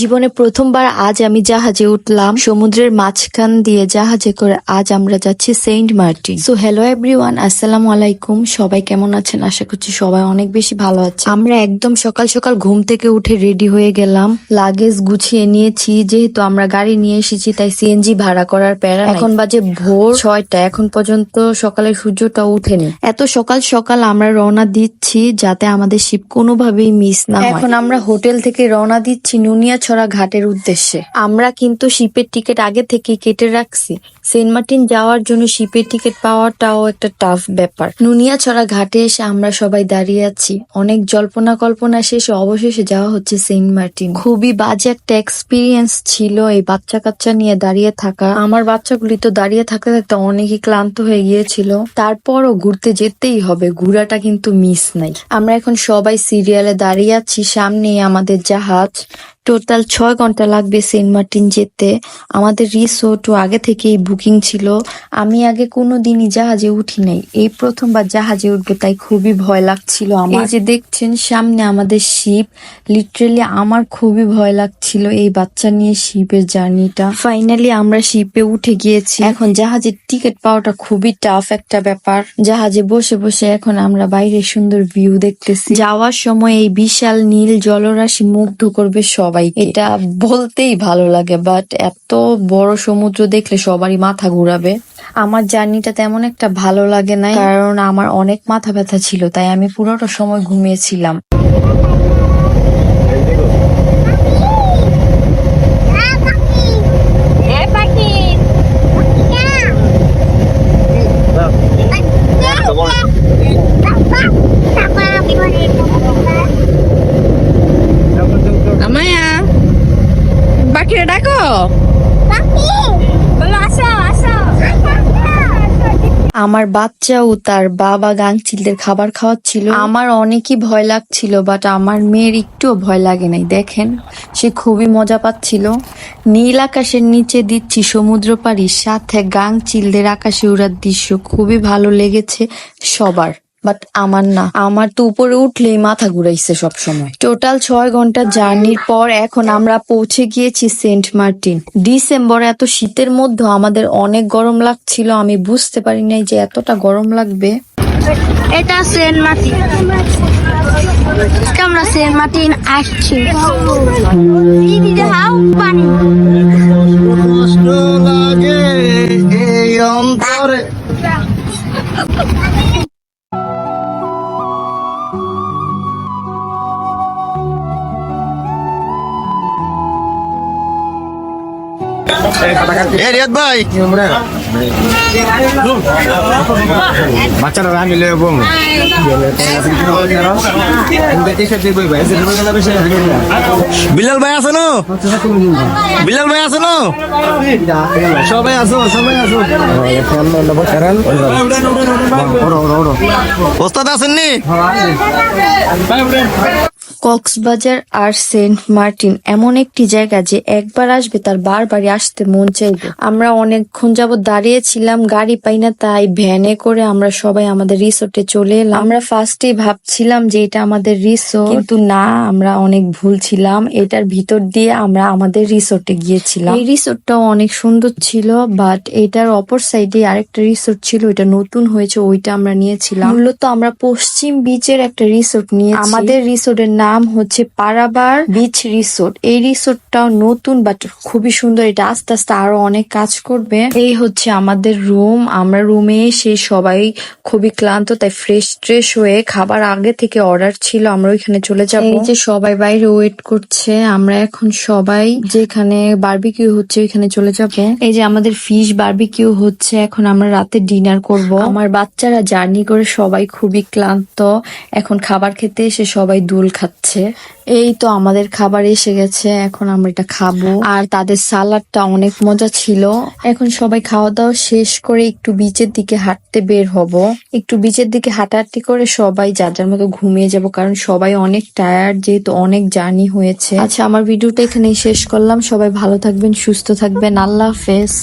জীবনে প্রথমবার আজ আমি জাহাজে উঠলাম। সমুদ্রের মাঝখান দিয়ে জাহাজে করে আজ আমরা যাচ্ছি Saint Martin. So hello everyone আসসালামু আলাইকুম। সবাই কেমন আছেন? আশা করছি সবাই অনেক বেশি ভালো আছে আমরা একদম সকাল সকাল ঘুম থেকে উঠে রেডি হয়ে গেলাম। লাগেজ গুছিয়ে নিয়েছি, যেহেতু আমরা গাড়ি নিয়ে এসেছি, তাই সিএনজি ভাড়া করার প্যারা। এখন বাজে ভোর ছয়টা, এখন পর্যন্ত সকালে সূর্যটা উঠেনি এত সকাল সকাল আমরা রওনা দিচ্ছি, যাতে আমাদের শিপ কোনোভাবেই মিস না এখন আমরা হোটেল থেকে রওনা দিচ্ছি নুনিয়াছড়া ঘাটের উদ্দেশ্যে। আমরা কিন্তু শিপের টিকিট আগে থেকে কেটে রাখছি। সেন্ট মার্টিন যাওয়ার জন্য শিপের টিকিট পাওয়াটাও একটা টাফ ব্যাপার। নুনিয়াছড়া ঘাটে এসে আমরা সবাই দাঁড়িয়ে আছি। অনেক জল্পনা কল্পনা শেষে অবশেষে যাওয়া হচ্ছে সেন্ট মার্টিন। খুবই বাজে একটা এক্সপিরিয়েন্স ছিল এই বাচ্চা কাচ্চা নিয়ে দাঁড়িয়ে থাকা। আমার বাচ্চাগুলি তো দাঁড়িয়ে থাকতে থাকতে অনেকই ক্লান্ত হয়ে গিয়েছিল। তারপরও ঘুরতে যেতেই হবে, ঘোরাটা কিন্তু মিস নাই। আমরা এখন সবাই সিরিয়ালে দাঁড়িয়ে আছি, সামনেই আমাদের জাহাজ। টোটাল ছয় ঘণ্টা লাগবে সেন্ট মার্টিন যেতে। আমাদের রিসোর্টও আগে থেকেই বুকিং ছিল। আমি আগে কোনো দিনই জাহাজে উঠি নাই। এই প্রথমবার জাহাজে উঠবো, তাই খুবই ভয় লাগছিল আমার। যে দেখছেন, সামনে আমাদের শিপ। লিটারেলি আমার খুবই ভয় লাগছিল এই বাচ্চা নিয়ে শিপের জার্নিটা। ফাইনালি আমরা শিপে উঠে গিয়েছি। এখন জাহাজের টিকিট পাওয়াটা খুবই টাফ একটা ব্যাপার। জাহাজে বসে বসে এখন আমরা বাইরে সুন্দর ভিউ দেখতেছি। যাওয়ার সময় এই বিশাল নীল জলরাশি মুগ্ধ করবে সবাই এটা বলতেই ভালো লাগে বাট এত বড় সমুদ্র দেখলে সবারই মাথা ঘুরাবে। আমার জার্নিটা তেমন একটা ভালো লাগে না কারণ আমার অনেক মাথা ব্যথা ছিল, তাই আমি পুরোটা সময় ঘুমিয়েছিলাম। আমার বাচ্চা ও তার বাবা গাংচিলদের খাবার খাওয়াচ্ছিল। আমার অনেকই ভয় লাগছিল বাট আমার মেয়ের একটুও ভয় লাগে নাই, দেখেন। সে খুবই মজা পাচ্ছিল। নীল আকাশের নিচে দিচ্ছি সমুদ্র পাড়ির সাথে গাংচিলদের আকাশে উড়ার দৃশ্য খুবই ভালো লেগেছে সবার। বাট আমার না। আমার তো উপরে উঠলেই মাথা ঘুরাইছে সব সময় টোটাল ছয় ঘণ্টা জার্নির পর এখন আমরা পৌঁছে গিয়েছি সেন্ট মার্টিন। ডিসেম্বর এত শীতের মধ্যে আমাদের অনেক গরম লাগছিল আমি বুঝতে পারি নাই যে এতটা গরম লাগবে। এটা Saint Martin. আমরা সেন্ট মার্টিন আসছি। পানি। এ রিয়াদ ভাই। বাচ্চারা আমি লয়ে বম বিলাল ভাই আছে না? বিলাল ভাই আছে না? সবাই আসো সবাই আসো। ওস্তাদ আছেন নি কক্সবাজার আর সেন্ট মার্টিন এমন একটি জায়গা যে একবার আসবে তার বারবারই আসতে মন চাইবে। আমরা অনেকক্ষণ যাবত দাঁড়িয়েছিলাম, গাড়ি পাই না, তাই ভ্যানে করে আমরা সবাই আমাদের রিসোর্টে চলে এলাম। আমরা ফার্স্টে ভাবছিলাম যে এটা আমাদের রিসোর্ট, কিন্তু না, আমরা অনেক ভুল ছিলাম। এটার ভিতর দিয়ে আমরা আমাদের রিসোর্টে গিয়েছিলাম। এই রিসোর্টটাও অনেক সুন্দর ছিল বাট এটার অপর সাইডে আরেকটা রিসোর্ট ছিল, ওইটা নতুন হয়েছে, ওইটা আমরা নিয়েছিলাম। মূলত আমরা পশ্চিম বিচের একটা রিসোর্ট নিয়ে আমাদের রিসোর্টের নাম হচ্ছে পারাবার বিচ রিসোর্ট। এই রিসোর্টটাও নতুন বাট খুবই সুন্দর। এটা আস্তে আস্তে আরও অনেক কাজ করবে। এই হচ্ছে আমাদের রুম। আমরা রুমে এসে সবাই খুবই ক্লান্ত তাই ফ্রেশ ট্রেশ হয়ে খাবার আগে থেকে অর্ডার ছিল আমরা ওইখানে চলে যাব। এই যে সবাই বাইরে ওয়েট করছে আমরা এখন সবাই যেখানে বারবিকিউ হচ্ছে ওইখানে চলে যাব। এই যে আমাদের ফিশ বারবিকিউ হচ্ছে এখন আমরা রাতে ডিনার করব। আমার বাচ্চারা জার্নি করে সবাই খুবই ক্লান্ত। এখন খাবার খেতে এসে সবাই দুল খাচ্ছে। এই তো আমাদের খাবার এসে গেছে, এখন আমরা এটা খাব। আর তাদের সালাডটা অনেক মজা ছিল। এখন সবাই খাওয়া দাওয়া শেষ করে একটু বিচের দিকে হাঁটতে বের হব। একটু বিচের দিকে হাঁটাহাঁটি করে সবাই যার যার মতো ঘুমিয়ে যাব, কারণ সবাই অনেক টায়ার্ড যেহেতু অনেক জার্নি হয়েছে। আচ্ছা আমার ভিডিওটা এখানেই শেষ করলাম। সবাই ভালো থাকবেন, সুস্থ থাকবেন। আল্লাহ হাফেজ।